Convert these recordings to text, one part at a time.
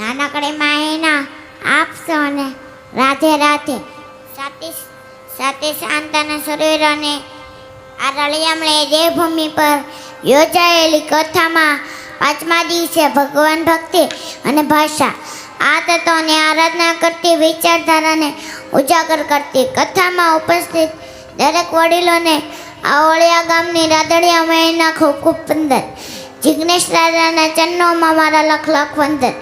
નાનકડી એના આપશો અને રાધે રાધે સાથે સાથે શાંત અને શરીર અને આ રળિયામણે દેવભૂમિ પર યોજાયેલી કથામાં પાંચમા દિવસે ભગવાન ભક્તિ અને ભાષા આ તત્વોની આરાધના કરતી વિચારધારાને ઉજાગર કરતી કથામાં ઉપસ્થિત દરેક વડીલોને આ ઓળિયા ગામની રાદડિયા મહિના ખૂબ ખૂબ વંદન. જિગ્નેશ રાજાના ચરણોમાં મારા લખ લખ વંદન.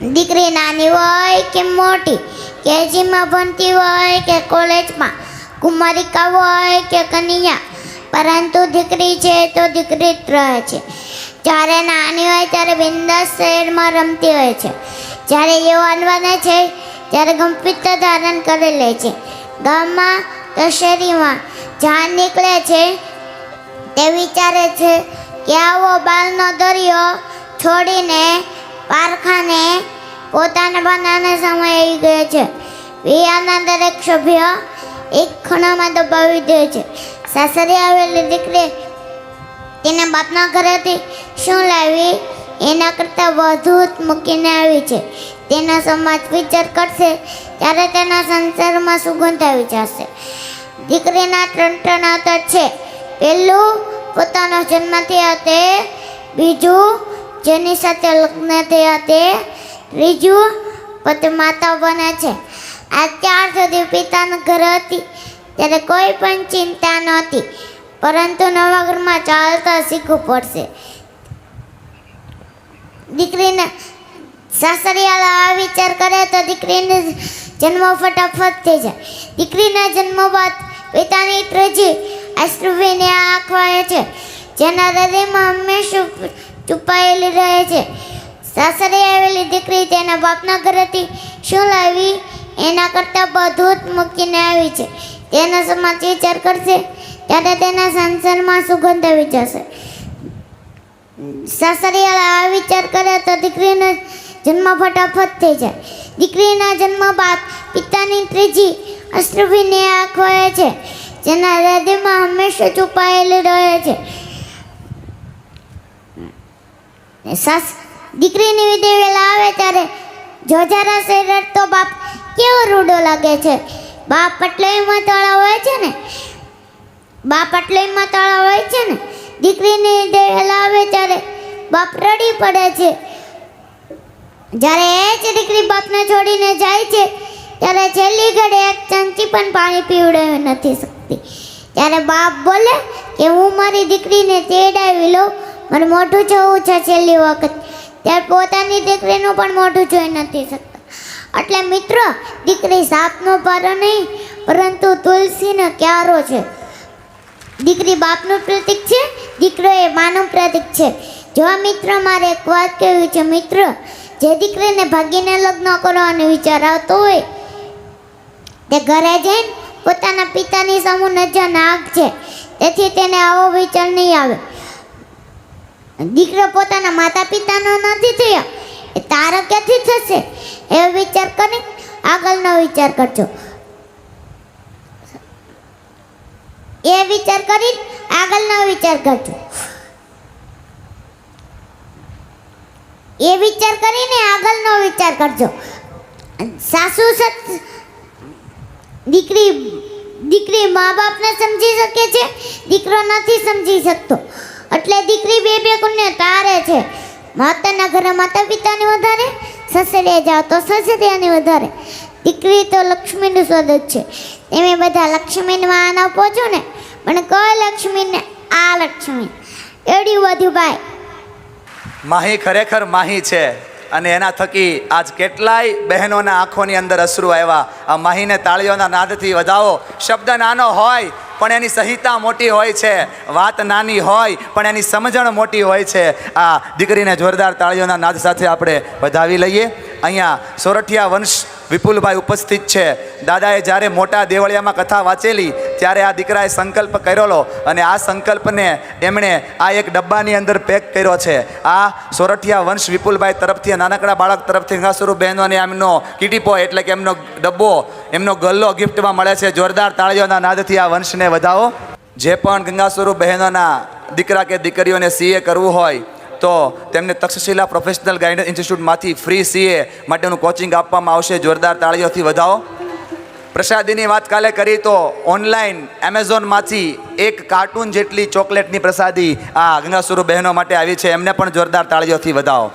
દીકરી નાની હોય કે મોટી કેજીમાં ભણતી હોય કે કોલેજમાં, કુમારિકા હોય કે કન્યા, પરંતુ દીકરી છે તો દીકરી જ રહે છે. જ્યારે નાની હોય ત્યારે બિંદાસ શહેરમાં રમતી હોય છે. જ્યારે યુવાન બને છે, ત્યારે ગંભીરતા ધારણ કરી લે છે. ગામમાં તો શેરીમાં જ્યાં નીકળે છે, તે વિચારે છે કે આવો બાલનો દરિયો છોડીને પારખાને પોતાના બનાને આવી ગયો છે. વિયાના દરેક સભ્ય એક ખૂણામાં દબાવી દે છે. સાસરે આવેલી દીકરી તેના બાપના ઘરેથી શું લાવી? એના કરતાં વધુ મૂકીને આવી છે. તેના સમાજ વિચાર કરશે ત્યારે તેના સંસારમાં સુગંધ આવી જશે. દીકરીના ત્રણ ત્રણ અવતર છે. પહેલું પોતાનો જન્મથી હતે બીજું જેની સાથે લગ્ન થયા તે ત્રીજું પોતે માતા બને છે. આ ચાર સુધી પિતાના ઘર હતી, ત્યારે કોઈ પણ ચિંતા નહોતી, પરંતુ નવા ઘરમાં ચાલતા શીખવું પડશે. દીકરીને સાસરિયાલા આ વિચાર કરે તો દીકરીને જન્મ ફટાફટ થઈ જાય. દીકરીના જન્મ બાદ પિતાની ત્રીજી અશ્રુભીને આંખ છે. જેના હૃદયમાં હંમેશા છુપાયેલી રહે છે. સાસરે આવેલી દીકરી તેના બાપના ઘરેથી શું લાવી? એના કરતાં બધું જ મૂકીને આવી છે. તેના સમાજ વિચાર કરશે, ત્યારે તેના સંસારમાં સુગંધ આવી જશે. સાસરિયાળ આ વિચાર કરે તો દીકરીનો જન્મ ફટાફટ થઈ જાય. દીકરીના જન્મ બાદ પિતાની ત્રીજી અશ્રુભીની આંખ હોય છે. જેના હૃદયમાં હંમેશા છુપાયેલી રહે છે. સાસ દીકરીની વિધિ વેલા આવે ત્યારે જોજારા શરીર તો બાપ કેવો રૂડો લાગે છે. બાપ પટલાઈમાં તળા હોય છે ને? બાપ પટલાઈમાં તળા હોય છે ને? દીકરીની વિધિ વેલા આવે ત્યારે બાપ રડી પડે છે. જ્યારે એ જ દીકરી બાપને છોડીને જાય છે, ત્યારે છેલ્લી ઘડી એક ચમચી પણ પાણી પીવડાવી નથી શકતી. ત્યારે બાપ બોલે કે હું મારી દીકરીને તેડાવી લઉં મારે મોઢું જોવું છે છેલ્લી વખત. ત્યારે પોતાની દીકરીનું પણ મોઢું જોઈ નથી શકતા. એટલે મિત્રો, દીકરી સાપનો પારો નહીં, પરંતુ તુલસીનો ક્યારો છે. દીકરી બાપનું પ્રતીક છે, દીકરો એ માનું પ્રતીક છે. જો મિત્ર, મારે એક વાત કહેવી છે, મિત્ર. જે દીકરીને ભાગીને લગ્ન કરવાનો વિચાર આવતો હોય, તે ઘરે જઈને પોતાના પિતાની સામુ નજર નાખશે તેથી તેને આવો વિચાર નહીં આવે. દીકરો પોતાના માતા પિતાનો નથી થયો. એ તારો ક્યાંથી થશે? એવો વિચાર કરી આગળનો વિચાર કરજો. એ વિચાર કરી આગળનો વિચાર કરજો. એ વિચાર કરીને આગળનો વિચાર કરજો. સાસુ સત દીકરી દીકરી મા બાપને સમજી શકે છે? દીકરો નથી સમજી શકતો. એટલે દીકરી બે બે ગુણને તારે છે. માતાના ઘરે માતા પિતાની વધારે, સસરે જાઓ તો સસરિયાની વધારે. દીકરી તો લક્ષ્મીનું સ્વદત છે. તમે બધા લક્ષ્મીને માન છો ને પણ કઈ લક્ષ્મીને, આ લક્ષ્મી. એડી વધુ ભાઈ. માહી ખરેખર માહી છે અને એના થકી આજ કેટલાય બહેનોના આંખોની અંદર અશ્રુ આવ્યા. આ માહીને તાળીઓના નાદથી વધાવો. શબ્દ નાનો હોય પણ એની સહિતા મોટી હોય છે. વાત નાની હોય, પણ એની સમજણ મોટી હોય છે. આ દીકરીને જોરદાર તાળીઓના નાદ સાથે આપણે વધાવી લઈએ. અહીંયા સોરઠિયા વંશ વિપુલભાઈ ઉપસ્થિત છે. દાદાએ જ્યારે મોટા દેવળિયામાં કથા વાંચેલી, ત્યારે આ દીકરાએ સંકલ્પ કરેલો અને આ સંકલ્પને એમણે આ એક ડબ્બાની અંદર પેક કર્યો છે. આ સોરઠિયા વંશ વિપુલભાઈ તરફથી, નાનકડા બાળક તરફથી ગંગાસુરુ બહેનોને એમનો કીટીપો એટલે કે એમનો ડબ્બો, એમનો ગલ્લો ગિફ્ટમાં મળે છે. જોરદાર તાળીઓના નાદથી આ વંશને વધાવો. જે પણ ગંગાસુરુ બહેનોના દીકરા કે દીકરીઓને સીએ કરવું હોય તો તેમને તક્ષશિલા પ્રોફેશનલ ગાઈડન્સ ઇન્સ્ટિટ્યૂટમાંથી ફ્રી સીએ માટેનું કોચિંગ આપવામાં આવશે. જોરદાર તાળીઓથી વધાવો. પ્રસાદીની વાત કાલે કરી તો ઓનલાઈન એમેઝોનમાંથી એક કાર્ટૂન જેટલી ચોકલેટની પ્રસાદી આ ગંગાસુરુ બહેનો માટે આવી છે. એમને પણ જોરદાર તાળીઓથી વધાવો.